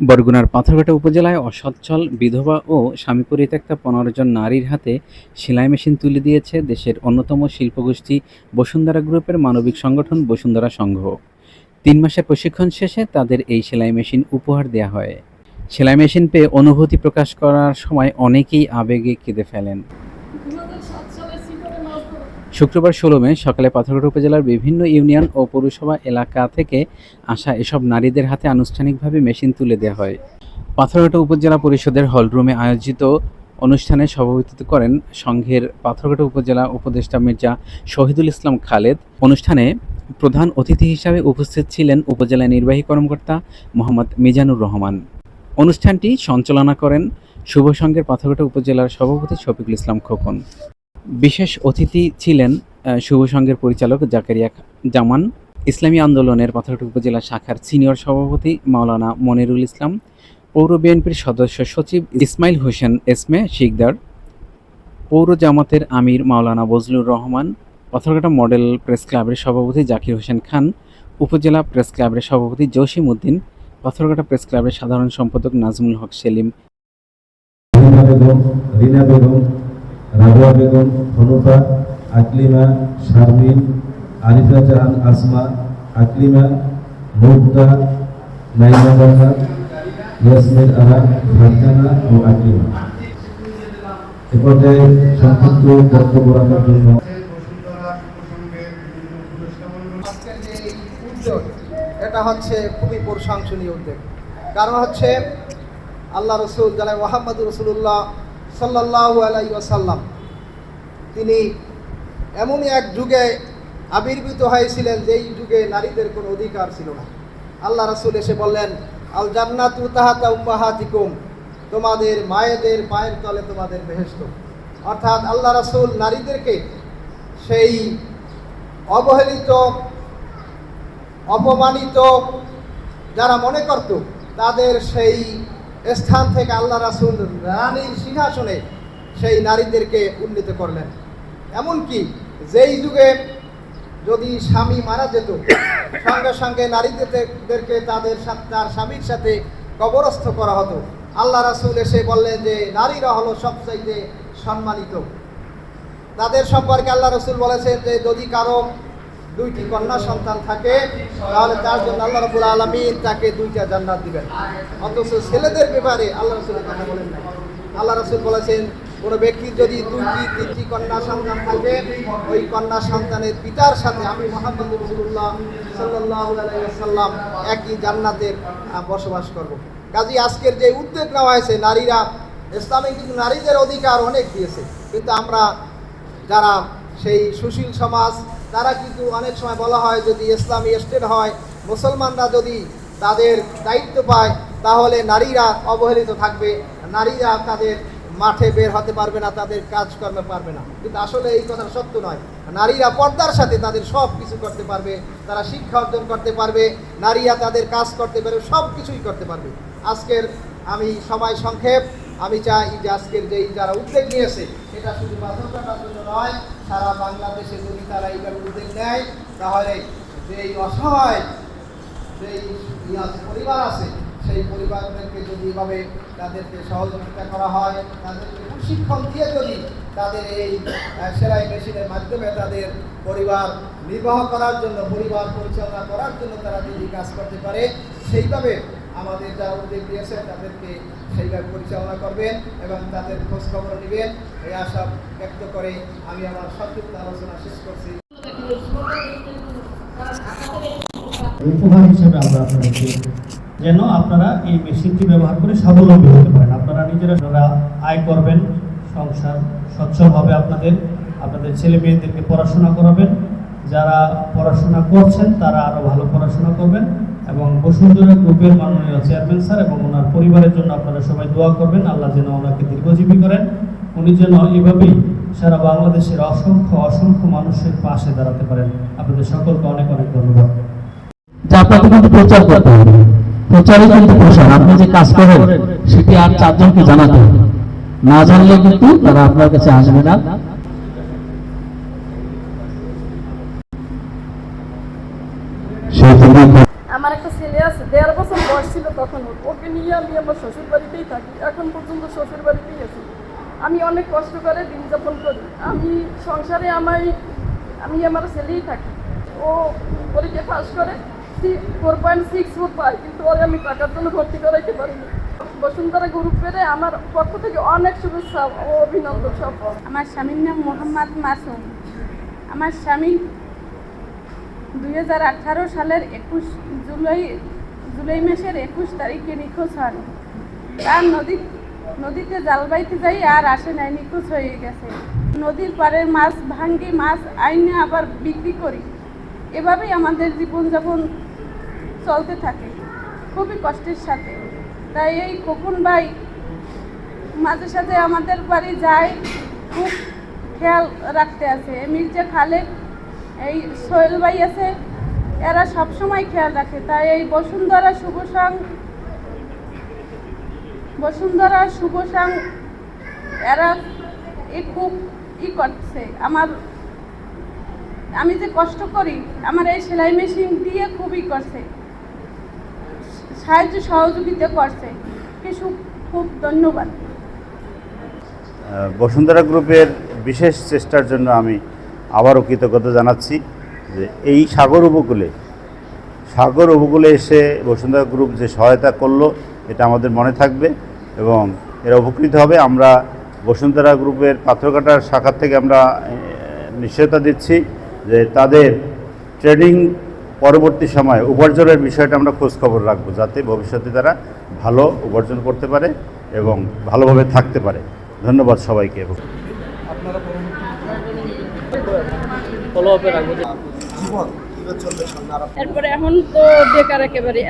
বরগুনার পাথরঘাটা উপজেলায় অসচ্ছল বিধবা ও স্বামী পরিত্যক্তা পনেরো জন নারীর হাতে সেলাই মেশিন তুলে দিয়েছে দেশের অন্যতম শিল্পগোষ্ঠী বসুন্ধরা গ্রুপের মানবিক সংগঠন বসুন্ধরা সংঘ। তিন মাসের প্রশিক্ষণ শেষে তাদের এই সেলাই মেশিন উপহার দেওয়া হয়। সেলাই মেশিন পেয়ে অনুভূতি প্রকাশ করার সময় অনেকেই আবেগে কেঁদে ফেলেন। শুক্রবার ষোলো মে সকালে পাথরঘাটা উপজেলার বিভিন্ন ইউনিয়ন ও পৌরসভা এলাকা থেকে আসা এসব নারীদের হাতে আনুষ্ঠানিকভাবে মেশিন তুলে দেওয়া হয়। পাথরঘাটা উপজেলা পরিষদের হলরুমে আয়োজিত অনুষ্ঠানে সভাপতিত্ব করেন সংঘের পাথরঘাটা উপজেলা উপদেষ্টা মির্জা শহীদুল ইসলাম খালেদ। অনুষ্ঠানে প্রধান অতিথি হিসাবে উপস্থিত ছিলেন উপজেলা নির্বাহী কর্মকর্তা মোহাম্মদ মিজানুর রহমান। অনুষ্ঠানটি সঞ্চালনা করেন শুভ সংঘের পাথরঘাটা উপজেলার সভাপতি শফিকুল ইসলাম খোকন। বিশেষ অতিথি ছিলেন শুভ সংঘের পরিচালক জাকারিয়া জামান, ইসলামী আন্দোলনের পাথরঘাটা উপজেলা শাখার সিনিয়র সভাপতি মাওলানা মনিরুল ইসলাম, পৌর বিএনপির সদস্য সচিব ইসমাইল হোসেন এসমে শিকদার, পৌর জামাতের আমির মাওলানা বজলুর রহমান, পাথরঘাটা মডেল প্রেস ক্লাবের সভাপতি জাকির হোসেন খান, উপজেলা প্রেস ক্লাবের সভাপতি জসিম উদ্দিন, পাথরঘাটা প্রেস ক্লাবের সাধারণ সম্পাদক নাজমুল হক সেলিম। রাবুয়া বেগম হনুফা আকলিমা, শারমিন, আরিফা জাহান, আসমা, আকলিমা মুগ্ধা নাইমা জান্নাত ইয়াসমিন আরা, ফারজানা ও আকলিমা। এ পর্যায়ে সংক্ষিপ্ত বক্তব্য রাখার জন্য এটা হচ্ছে খুবই প্রশংসনীয় উদ্যোগ। কারণ হচ্ছে আল্লাহ রসুল, জানাই মোহাম্মদ রসুল্লাহ সাল্লাহ আলাই ওয়াসাল্লাম। তিনি এমনই এক যুগে আবির্ভূত হয়েছিলেন যেই যুগে নারীদের কোনো অধিকার ছিল না। আল্লাহ রাসুল এসে বললেন আল জান্নাতু তাহাতা উম্মাহাতিকুম, তোমাদের মায়েদের পায়ের তলে তোমাদের বেহেস্ত অর্থাৎ আল্লাহ রসুল নারীদেরকে সেই অবহেলিত, অপমানিত যারা মনে করত, তাদের সেই স্থান থেকে আল্লাহ রাসুল রানীর সিংহাসনে সেই নারীদেরকে উন্নীত করলেন। এমনকি যেই যুগে যদি স্বামী মারা যেত, সঙ্গে সঙ্গে নারীদেরকে তাদের তার স্বামীর সাথে কবরস্থ করা হতো। আল্লাহ রাসুল এসে বললেন যে, নারীরা হলো সবচাইতে সম্মানিত। তাদের সম্পর্কে আল্লাহ রসুল বলেছেন যে, যদি কারও দুইটি কন্যা সন্তান থাকে, তাহলে তার জন্য আল্লাহ রবুল আলমিন তাকে দুইটা জান্নাত দিবেন। অথচ ছেলেদের ব্যাপারে আল্লাহ রসুলের কথা বলেন না আল্লাহ রসুল বলেছেন, কোনো ব্যক্তির যদি দুইটি, তিনটি কন্যা সন্তান থাকে, ওই কন্যা সন্তানের পিতার সাথে আমি মোহাম্মদ রসুল্লাহ সাল্লাহ সাল্লাম একই জান্নাতের বসবাস করব। কাজী আজকের যে উদ্যোগ নেওয়া হয়েছে, নারীরা, ইসলামে কিন্তু নারীদের অধিকার অনেক দিয়েছে। কিন্তু আমরা যারা সেই সুশীল সমাজ তারা কিন্তু অনেক সময় বলা হয় যদি ইসলামী স্টেট হয়, মুসলমানরা যদি তাদের দায়িত্ব পায়, তাহলে নারীরা অবহেলিত থাকবে। নারীরা তাদের মাঠে বের হতে পারবে না, তাদের কাজ কাজকর্মে পারবে না। কিন্তু আসলে এই কথা সত্য নয়। নারীরা পর্দার সাথে তাদের সব কিছু করতে পারবে, তারা শিক্ষা অর্জন করতে পারবে, নারীরা তাদের কাজ করতে পারবে সব কিছুই করতে পারবে। আজকের আমি সময় সংক্ষেপ। আমি চাই যে আজকের যেই যারা উদ্যোগ নিয়েছে, এটা শুধু বাধ্যতার জন্য নয়, সারা বাংলাদেশে যদি তারা এইভাবে উদ্যোগ নেয়, তাহলে যেই অসহায় যেই পরিবার আছে, সেই পরিবারদেরকে যদি এভাবে তাদেরকে সহযোগিতা করা হয়, তাদেরকে প্রশিক্ষণ দিয়ে যদি তাদের এই সেলাই মেশিনের মাধ্যমে তাদের পরিবার নির্বাহ করার জন্য, পরিবার পরিচালনা করার জন্য তারা যদি কাজ করতে পারে, সেইভাবে আমাদের যারা উদ্যোগ দিয়েছেন তাদেরকে সেইভাবে পরিচালনা করবেন এবং তাদের খোঁজ খবর নেবেন। এই আশা ব্যক্ত করে আমি আমার সংক্ষিপ্ত আলোচনা শেষ করছি। উপহার হিসেবে আমরা আপনাদেরকে যেন আপনারা এই মেশিনটি ব্যবহার করে স্বাবলম্বী হতে পারেন। আপনারা নিজেরা আপনারা আয় করবেন, সংসার সচ্ছল হবে আপনাদের। আপনাদের ছেলে মেয়েদেরকে পড়াশোনা করাবেন। যারা পড়াশোনা করছেন, তারা আরও ভালো পড়াশোনা করবেন। এবং বসুন্ধরা গ্রুপের মাননীয় চেয়ারম্যান স্যার এবং ওনার পরিবারের জন্য আপনারা সবাই দোয়া করবেন, আল্লাহ যেন ওনাকে দীর্ঘজীবী করেন। উনি যেন এভাবেই সারা বাংলাদেশের অসংখ্য অসংখ্য মানুষের পাশে দাঁড়াতে পারেন। আপনাদের সকলকে অনেক অনেক ধন্যবাদ। আপনাকে কিন্তু প্রচার করতে হবে। প্রচারই কিন্তু প্রসার। আপনি যে কাজ করেন, সেটি আর চারজনকে জানাতে হবে। না জানলে কিন্তু তারা আপনার কাছে আসবে না আমার একটা ছেলে আছে দেড় বছর বয়স ছিল তখন। ওকে নিয়ে আমি আমার শ্বশুর বাড়িতেই থাকি। এখন পর্যন্ত শ্বশুর বাড়িতেই আছি। আমি অনেক কষ্ট করে দিন যাপন করি। আমি সংসারে আমায়, আমি আমার ছেলেই থাকি। ও পরীক্ষা পাস করে ফোর পয়েন্ট সিক্স ফোর পাই কিন্তু ওরে আমি টাকার জন্য ভর্তি করাইতে পারিনি। বসুন্ধরা গ্রুপের আমার পক্ষ থেকে অনেক শুভেচ্ছা ও অভিনন্দন সব। আমার স্বামীর নাম মোহাম্মদ মাসুম। আমার স্বামী দুই হাজার আঠারো সালের একুশ জুলাই জুলাই মাসের একুশ তারিখে নিখোঁজ হন। তার নদী নদীতে জাল বাইতে যাই আর আসে নাই, নিখোঁজ হয়ে গেছে। নদীর পাড়ের মাছ ভাঙ্গি মাছ আইনে আবার বিক্রি করি। এভাবেই আমাদের জীবনযাপন চলতে থাকে, খুবই কষ্টের সাথে। তাই এই খোকন ভাই মাঝে সাঝে আমাদের বাড়ি যায়, খুব খেয়াল রাখতে আছে মির্জা খালেদ, এই সোহেল ভাই আছে এরা সব সময় খেয়াল রাখে। তাই এই বসুন্ধরা শুভসং বসুন্ধরা শুভসং এরা এই খুব ই করছে। আমার, আমি যে কষ্ট করি, আমার এই সেলাই মেশিন দিয়ে খুবই করছে। সাহায্য সহযোগিতা করছে। কিছু খুব ধন্যবাদ। বসুন্ধরা গ্রুপের বিশেষ চেষ্টার জন্য আমি আবারও কৃতজ্ঞতা জানাচ্ছি। যে এই সাগর উপকূলে সাগর উপকূলে এসে বসুন্ধরা গ্রুপ যে সহায়তা করল, এটা আমাদের মনে থাকবে এবং এরা উপকৃত হবে। আমরা বসুন্ধরা গ্রুপের পাথরঘাটার শাখা থেকে আমরা নিশ্চয়তা দিচ্ছি যে তাদের ট্রেনিং পরবর্তী সময়ে উপার্জনের বিষয়টা আমরা খোঁজ খবর রাখব, যাতে ভবিষ্যতে তারা ভালো উপার্জন করতে পারে এবং ভালোভাবে থাকতে পারে। ধন্যবাদ সবাইকে। এরপরে এখন তো বেকার একেবারে